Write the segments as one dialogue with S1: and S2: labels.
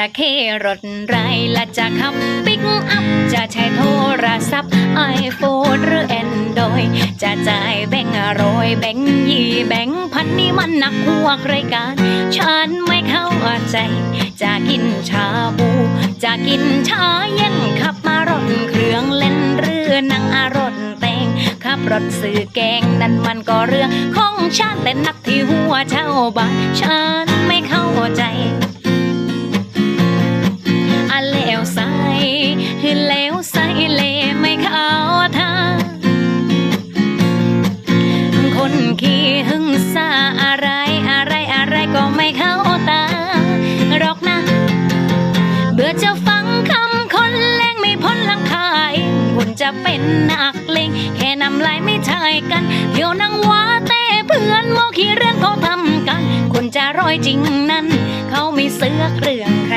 S1: จะเครถไรและจะขับปิกอัพ จะใช้โทรศัพท์ไอโฟนหรือแอนดรอยจะจ่ายแบงค์ร้อยแบงค์ยี่แบงค์พันนี่มันหนักหัวรายการ ฉันไม่เข้าใจ จะกินชาบู จะกินชาเย็นขับมารถเครื่องเล่นหรือนั่งอารถแต่งขับรถสื่อแกงนั่นมันก็เรื่องของฉันแต่นักที่หัวชาวบ้านฉัน ขี้หึงซาอะไรอะไรอะไรก็ไม่เข้าตาหรอกนะ เบื่อจะฟังคำคนแรงไม่พ้นหลังคายคุณจะเป็นนักเลงแค่นำลายไม่ใช่กันเที่ยวนังว่าแต่เพื่อนโมขี้เรื่องเขาทำกันคุณจะร้อยจริงนั้น เขาไม่เสือกเรื่องใคร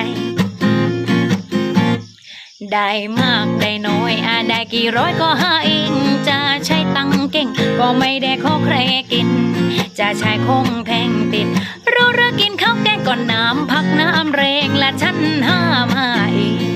S1: ได้มากได้น้อยอาได้กี่ร้อยก็หาเองจะใช้ เก่ง ก็ไม่ได้ขอใครกิน จะใช้คงแทงติด รู้เรื่องกินข้าวแกงก่อนน้ำพักน้ำแรงและฉันห้ามหาเ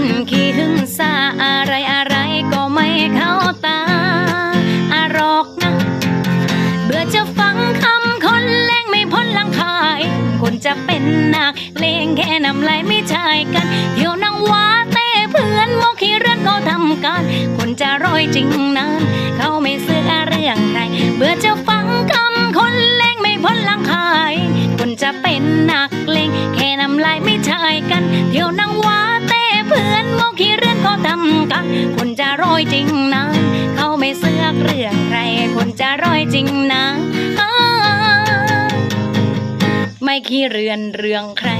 S1: คนขี้หึงซาอะไรอะไรก็ไม่เข้าตาอารอกนะเบื่อจะฟังคำคนแรงไม่พ้นลังคายคนจะเป็นนักเลงแค่นำลายไม่ใช่กันเที่ยวนั่งว่าแต่เพื่อนโมขี้เรื่องก็ทำกันคนจะร้อยจริงนั้นเขาไม่ซื้อเรื่องใครเบื่อจะฟังคำคนเลงไม่พ้นลังคายคนจะเป็นนักเลงแค่นำลายไม่ใช่กันเที่ยวนั่งวา คนจะร้อยจริงนั้นเขาไม่เสือกเรื่องใคร คนจะร้อยจริงนะ ไม่ขี้เรือนเรื่องใคร